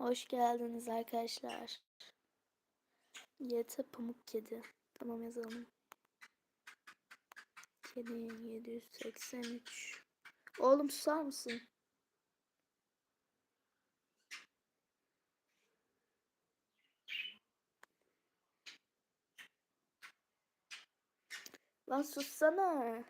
Hoş geldiniz arkadaşlar. Yete pamuk kedi. Tamam yazalım. Kedi 783. Oğlum susar mısın? Lan sussana.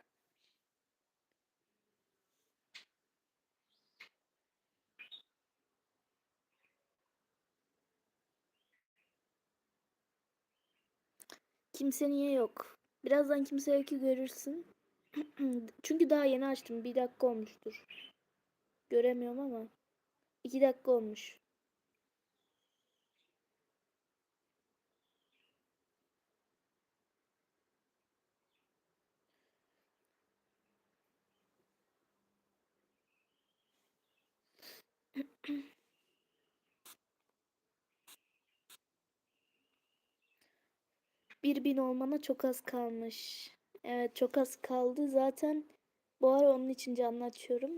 Kimse niye yok? Birazdan kimse yok ki görürsün. Çünkü daha yeni açtım. Bir dakika olmuştur. Göremiyorum ama. İki dakika olmuş. Bir bin olmana çok az kalmış. Evet çok az kaldı. Zaten bu ara onun için canlı açıyorum.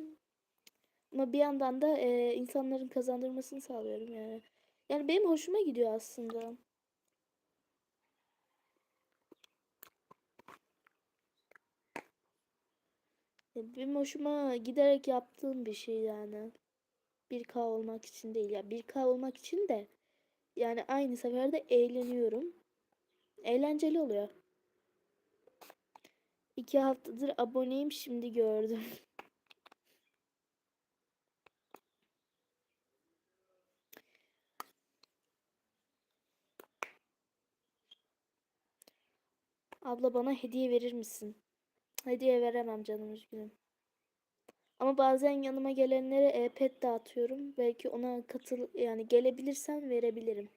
Ama bir yandan da e, insanların kazandırmasını sağlıyorum yani. Yani benim hoşuma gidiyor aslında. Ya Benim hoşuma giderek yaptığım bir şey yani. 1K olmak için değil ya. 1K olmak için de yani aynı seferde eğleniyorum. Eğlenceli oluyor. İki haftadır aboneyim şimdi gördüm. Abla bana hediye verir misin? Hediye veremem canım üzgünüm. Ama bazen yanıma gelenlere e-pet dağıtıyorum. Belki ona katıl yani gelebilirsen verebilirim.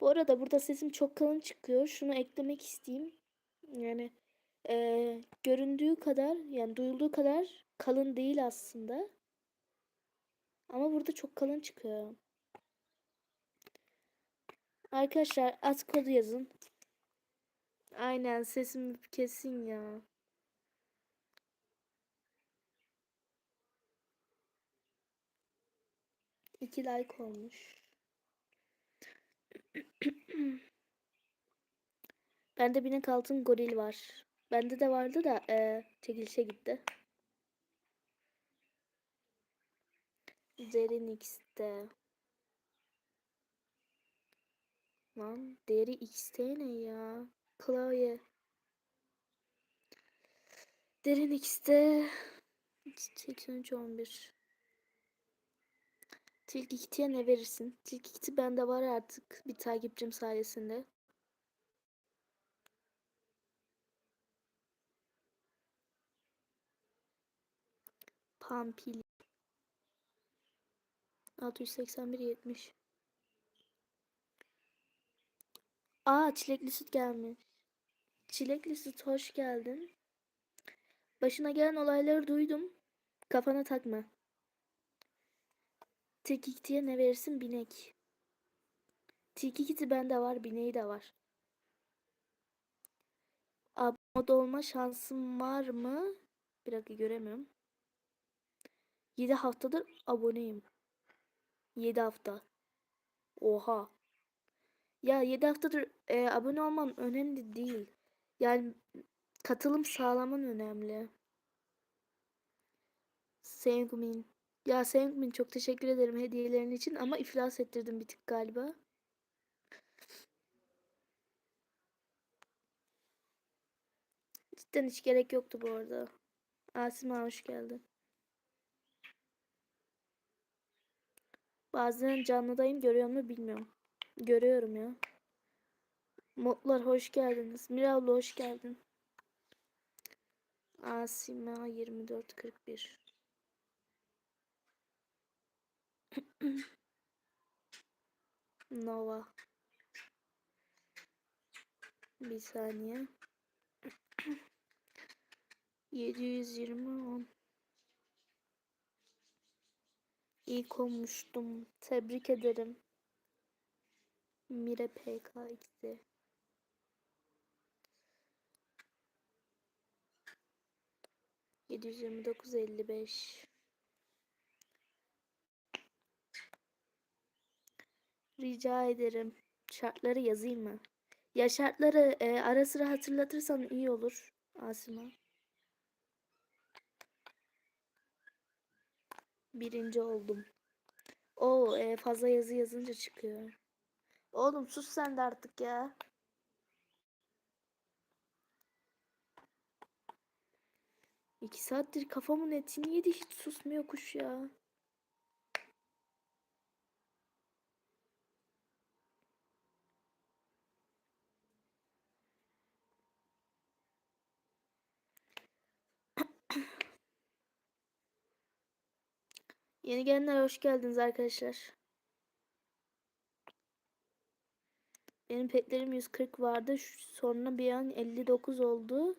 Bu arada burada sesim çok kalın çıkıyor. Şunu eklemek isteyeyim. Yani eee, göründüğü kadar yani duyulduğu kadar kalın değil aslında. Ama burada çok kalın çıkıyor. Arkadaşlar at kodu yazın. Aynen sesim kesin ya. İki like olmuş. Bende binek altın goril var. Bende de vardı da eee çekilişe gitti. Derin X'te. Lan deri X'te ne ya? Klavye. Derin X'te 83 11. Tilki Kitty'ye ne verirsin? Tilki Kitty bende var artık bir takipçim sayesinde. Pampili. 681 70. Aa çilekli süt gelmiş. Çilekli süt hoş geldin. Başına gelen olayları duydum. Kafana takma. Tilki Kitty'ye ne verirsin? Binek. Tilki Kitty bende var. Bineği de var. Abone olma şansım var mı? Bir dakika göremiyorum. 7 haftadır aboneyim. 7 hafta. Oha. Ya 7 haftadır e, abone olman önemli değil. Yani katılım sağlaman önemli. Sengmin. Ya Sengmin çok teşekkür ederim hediyelerin için ama iflas ettirdim bir tık galiba. Cidden hiç gerek yoktu bu arada. Asima hoş geldin. Bazen canlıdayım görüyor mu bilmiyorum. Görüyorum ya. Modlar hoş geldiniz. Miravlı hoş geldin. Asima 2441. Nova. Bir saniye. 720 10. İyi konmuştum. Tebrik ederim. Mire PKX'i. Yedi yüz yirmi dokuz elli beş. Rica ederim. Şartları yazayım mı? Ya şartları e, ara sıra hatırlatırsan iyi olur Asima. Birinci oldum. O e, fazla yazı yazınca çıkıyor. Oğlum sus sen de artık ya. İki saattir kafamın etini yedi hiç susmuyor kuş ya. Yeni gelenler hoş geldiniz arkadaşlar. Benim petlerim 140 vardı. Sonra bir an 59 oldu.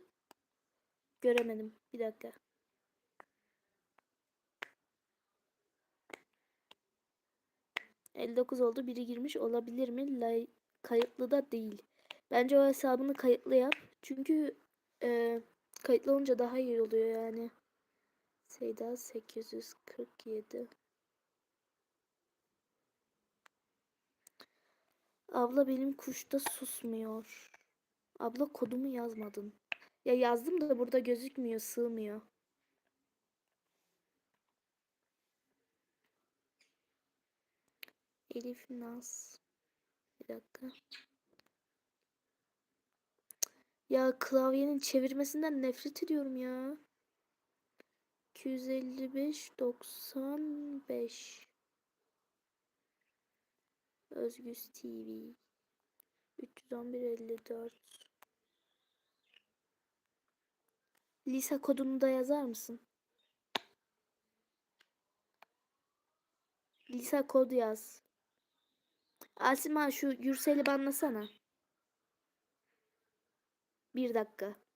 Göremedim. Bir dakika. ...59 oldu. Biri girmiş olabilir mi? Lay- kayıtlı da değil. Bence o hesabını kayıtlı yap. Çünkü... e, kayıtlı olunca daha iyi oluyor yani. Seyda 847. Abla benim kuşta susmuyor. Abla kodumu yazmadın. Ya yazdım da burada gözükmüyor, sığmıyor. Elif Naz. Bir dakika. Ya klavyenin çevirmesinden nefret ediyorum ya. 255 95 Özgüz TV 311 54 Lisa kodunu da yazar mısın? Lisa kod yaz. Asima şu Yursel'i banlasana. Bir dakika.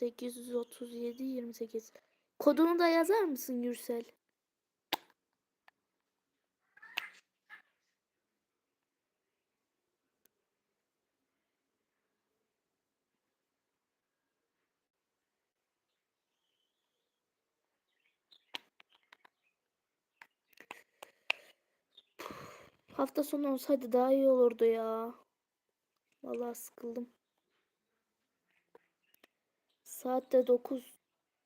Sekiz yüz otuz yedi yirmi sekiz. Kodunu da yazar mısın Yürsel? Hafta sonu olsaydı daha iyi olurdu ya. Vallahi sıkıldım. Saat de 9.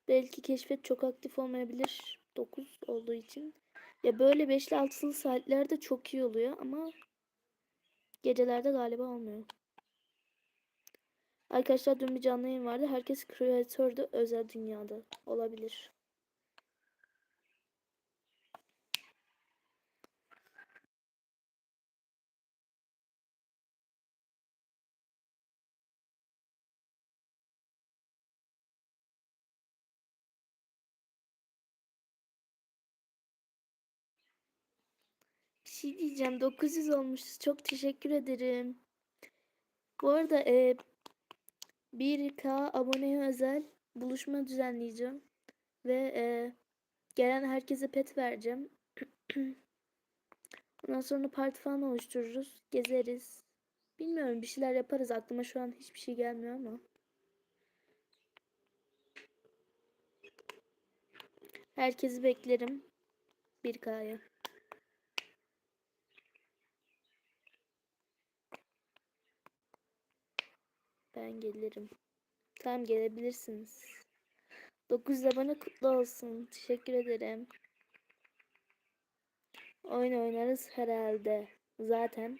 Belki keşfet çok aktif olmayabilir. 9 olduğu için. Ya böyle 5'li 6'lı saatlerde çok iyi oluyor ama gecelerde galiba olmuyor. Arkadaşlar dün bir canlı yayın vardı. Herkes kreatördü özel dünyada. Olabilir. Şey diyeceğim. 900 olmuşuz. Çok teşekkür ederim. Bu arada e, 1K aboneye özel buluşma düzenleyeceğim. Ve e, gelen herkese pet vereceğim. Ondan sonra parti falan oluştururuz. Gezeriz. Bilmiyorum bir şeyler yaparız. Aklıma şu an hiçbir şey gelmiyor ama. Herkesi beklerim. 1K'ya. Ben gelirim. Tamam gelebilirsiniz. 9 bana kutlu olsun. Teşekkür ederim. Oyun oynarız herhalde. Zaten.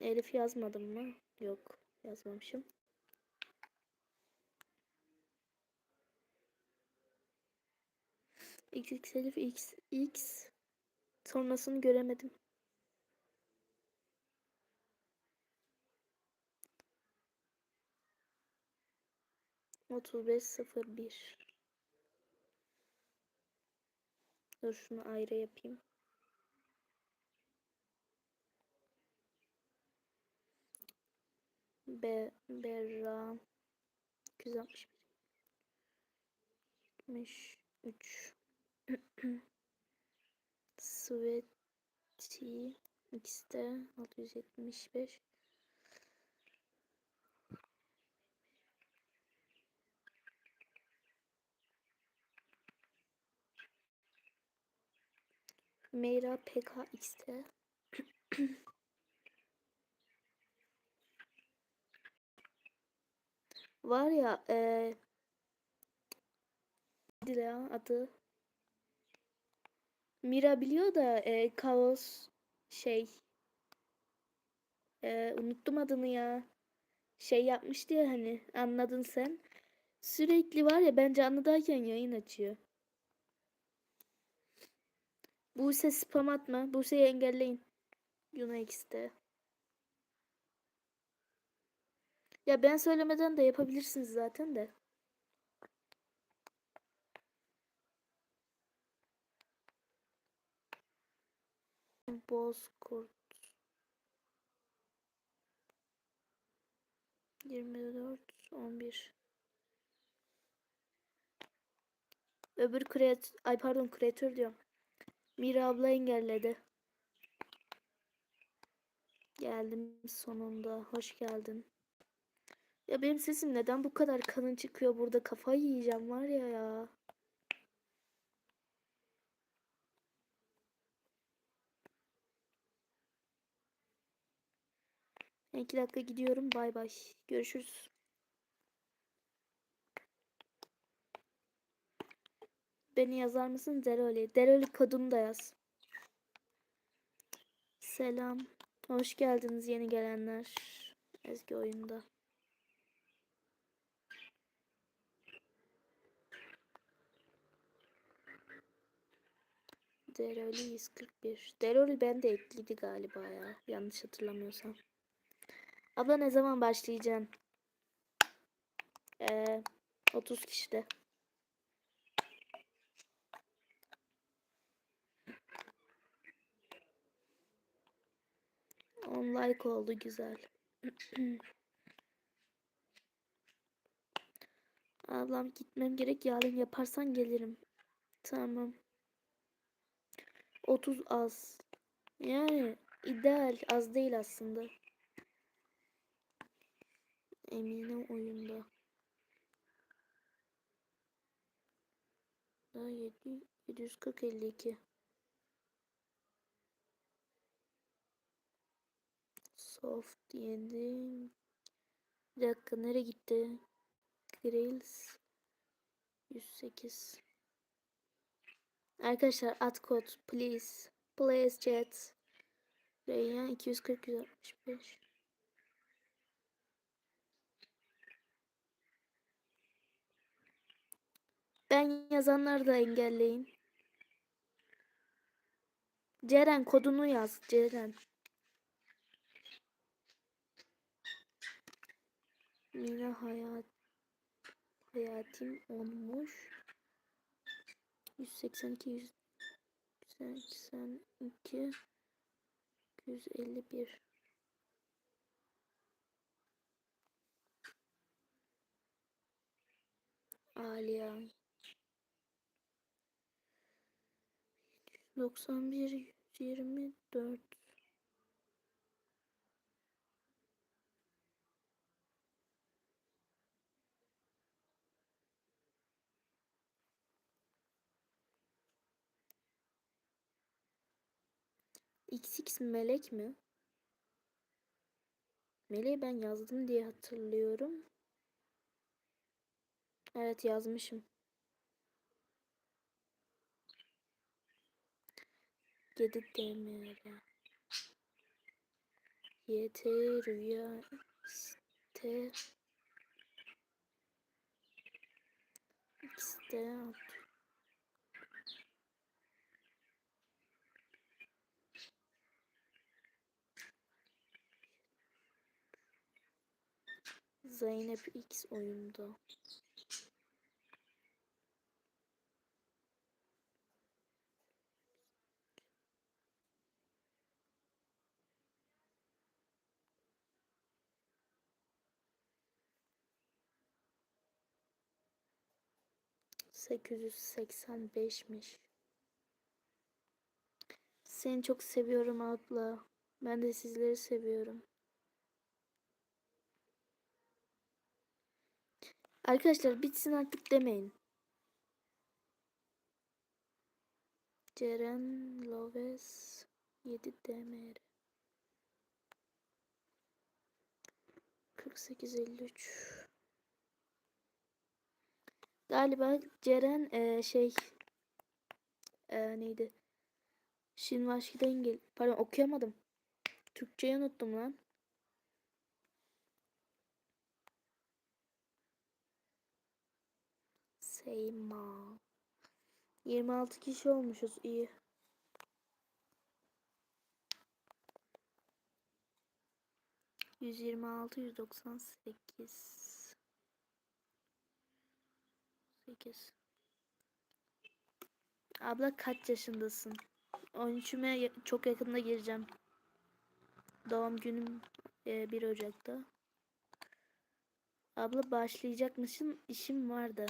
Elif yazmadım mı? Yok. Yazmamışım. XX Elif X X sonrasını göremedim. Otuz beş sıfır bir. Dur şunu ayrı yapayım. Be Berra 261 73 Sveti X'de 675 Meyra PKXT. Var ya eee ya adı? Mira biliyor da eee, Kaos şey eee, unuttum adını ya. Şey yapmıştı ya hani anladın sen. Sürekli var ya ben canlıdayken yayın açıyor. Buse spam atma. Buse'yi engelleyin. Unix'te. Ya ben söylemeden de yapabilirsiniz zaten de. Bozkurt. 24 11 Öbür kreat ay pardon kreatör diyorum. Mira abla engelledi. Geldim sonunda. Hoş geldin. Ya benim sesim neden bu kadar kalın çıkıyor burada? Kafayı yiyeceğim var ya ya. İki dakika gidiyorum. Bay bay. Görüşürüz. Beni yazar mısın Deroli? Deroli kodunu da yaz. Selam. Hoş geldiniz yeni gelenler. Ezgi oyunda. Deroli 141. Deroli bende ekliydi galiba ya. Yanlış hatırlamıyorsam. Abla ne zaman başlayacaksın? Ee, 30 kişide. 10 like oldu güzel. Ablam gitmem gerek yarın yaparsan gelirim. Tamam. 30 az. Yani ideal az değil aslında. Emine oyunda. Daha 7 740 52. Soft yedim. Bir dakika nereye gitti? Grails 108. Arkadaşlar at kod please. Please chat. Reyyan 240 165. Ben yazanları da engelleyin. Ceren kodunu yaz. Ceren. Yine hayat hayatim olmuş. 182 182 251 Aliya 91 124 XX melek mi? Meleği ben yazdım diye hatırlıyorum. Evet yazmışım. Yedi demir. YT rüya iste iste Zeynep X oyunda. Sekiz yüz seksen beşmiş. Seni çok seviyorum abla. Ben de sizleri seviyorum. Arkadaşlar bitsin artık demeyin. Ceren Loves 7 DMR 4853 Galiba Ceren e, şey e, neydi? Şinvaşki'den gel. Pardon okuyamadım. Türkçeyi unuttum lan. Seyma. 26 kişi olmuşuz. iyi. Yüz yirmi altı, yüz doksan sekiz. Sekiz. Abla kaç yaşındasın? 13'üme ya- çok yakında gireceğim. Doğum günüm e, 1 Ocak'ta. Abla başlayacakmışsın. işim vardı.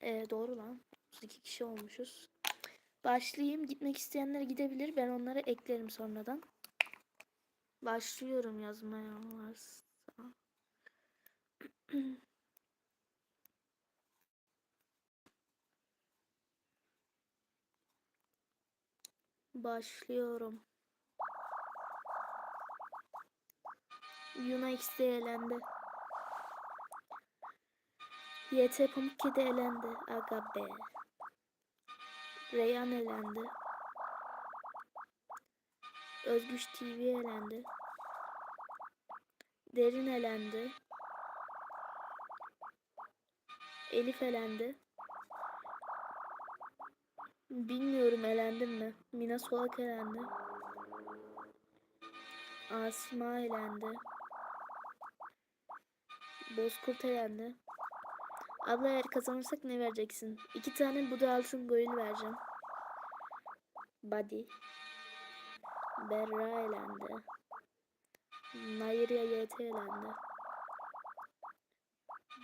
E, doğru lan. 32 kişi olmuşuz. Başlayayım. Gitmek isteyenler gidebilir. Ben onları eklerim sonradan. Başlıyorum yazmaya varsa. Başlıyorum. Yuna X'de elendi. YT Pamuk Kedi elendi. Aga be. Reyhan elendi. Özgüç TV elendi. Derin elendi. Elif elendi. Bilmiyorum elendim mi? Mina Solak elendi. Asma elendi. Bozkurt elendi. Abla eğer kazanırsak ne vereceksin? İki tane Buda altın goril vereceğim. Body. Berra elendi. Nayirya YT elendi.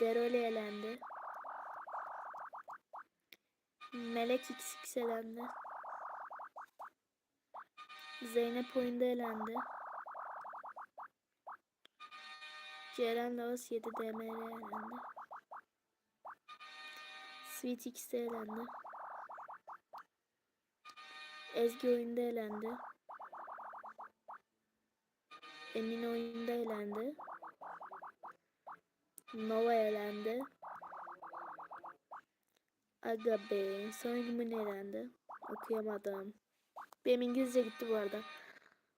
Derole elendi. Melek XX elendi. Zeynep oyunda elendi. Ceren Lavas 7 DMR elendi. Sweet X'de elendi. Ezgi oyunda elendi. Emine oyunda elendi. Nova elendi. Aga be. Sonra Gümen elendi. Okuyamadım. Benim İngilizce gitti bu arada.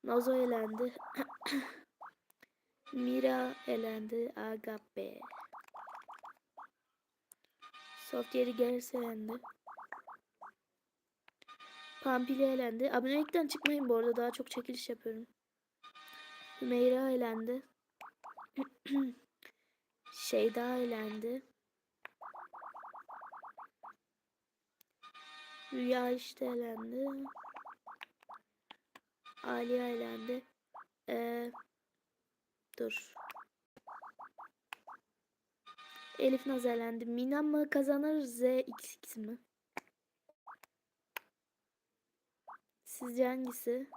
Nazo elendi. Mira elendi. Aga be. Soft yeri gerisi elendi. Pampili elendi. Abonelikten çıkmayın bu arada. Daha çok çekiliş yapıyorum. Hümeyra elendi. Şeyda elendi. Rüya işte elendi. Aliye elendi. Ee, dur. Elif Naz elendi. Mina mı kazanır ZXX mi? Sizce hangisi?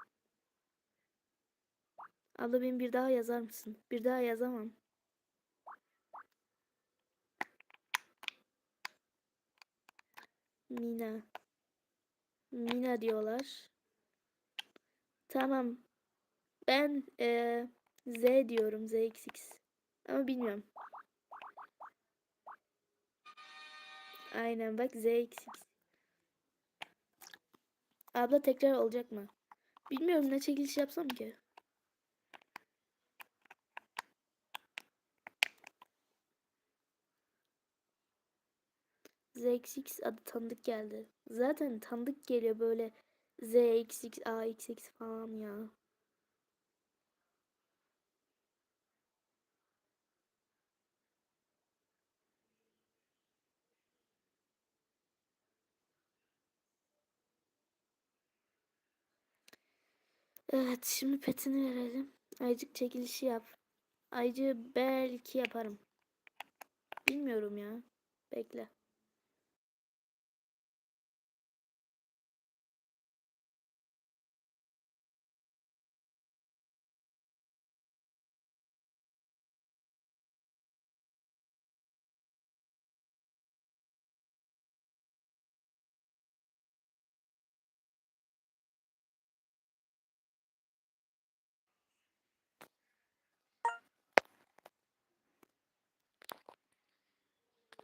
Abla beni bir daha yazar mısın? Bir daha yazamam. Mina. Mina diyorlar. Tamam. Ben eee, Z diyorum. ZXX. Ama bilmiyorum. Aynen bak ZXX. Abla tekrar olacak mı? Bilmiyorum ne çekiliş yapsam ki. ZXX adı tanıdık geldi. Zaten tanıdık geliyor böyle ZXX, AXX falan ya. Evet şimdi petini verelim. Aycık çekilişi yap. Aycı belki yaparım. Bilmiyorum ya. Bekle.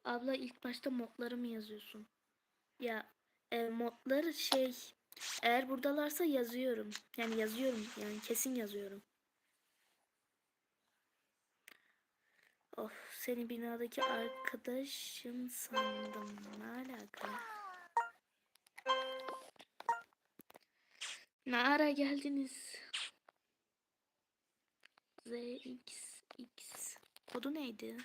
Abla ilk başta modları mı yazıyorsun? Ya e, modları şey eğer buradalarsa yazıyorum. Yani yazıyorum yani kesin yazıyorum. Of seni binadaki arkadaşın sandım. Ne alaka? Ne ara geldiniz? ZXX. Kodu neydi?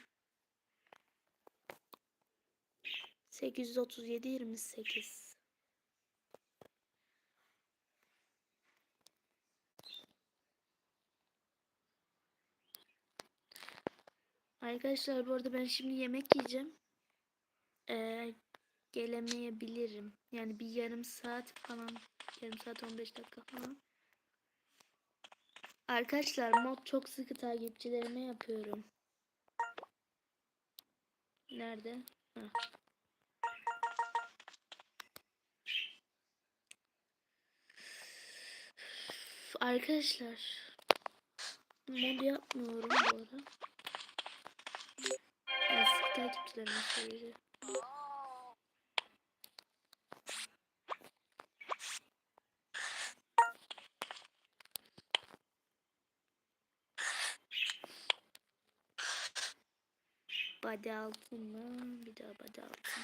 837 28. Arkadaşlar bu arada ben şimdi yemek yiyeceğim. Ee, gelemeyebilirim. Yani bir yarım saat falan. Yarım saat 15 dakika falan. Arkadaşlar mod çok sıkı takipçilerime yapıyorum. Nerede? Heh. Arkadaşlar mod yapmıyorum bu ara. Sıkı takipçilerime söyleyeceğim. Body altın mı? Bir daha body altın.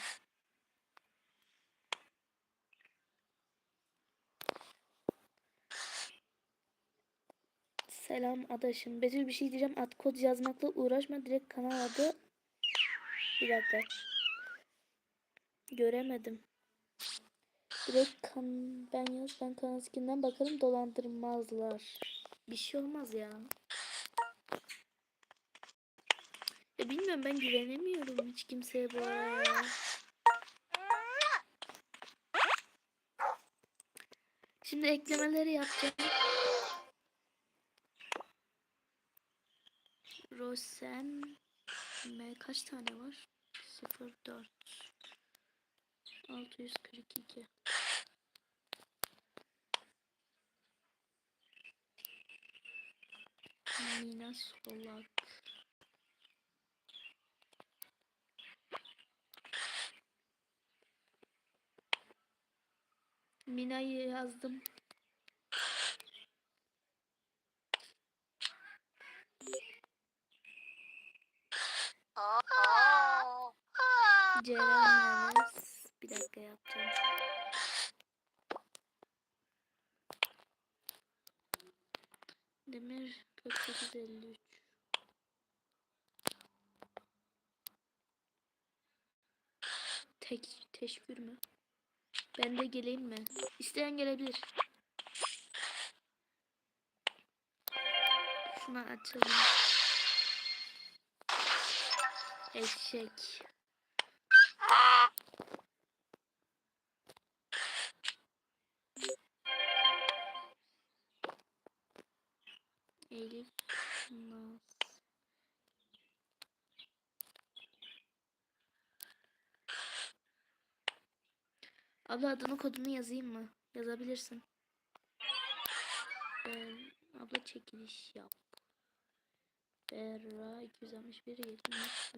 Selam adaşım. Betül bir şey diyeceğim. Ad kod yazmakla uğraşma. Direkt kanal adı. Bir dakika. Göremedim. Direkt kan ben yaz ben kanal skinden bakarım dolandırmazlar. Bir şey olmaz ya. Ya bilmiyorum ben güvenemiyorum hiç kimseye bu ara ya. Şimdi eklemeleri yapacağım. Rosem M kaç tane var? 04 642 Mina Solak Mina'yı yazdım. Ceren. Bir dakika yapacağım. Demir 4853. Tek teşekkür mü? Ben de geleyim mi? İsteyen gelebilir. Şunu açalım. Eşek. Elif Naz. Abla adını kodunu yazayım mı? Yazabilirsin. Ee, abla çekiliş yap. Berra 261 73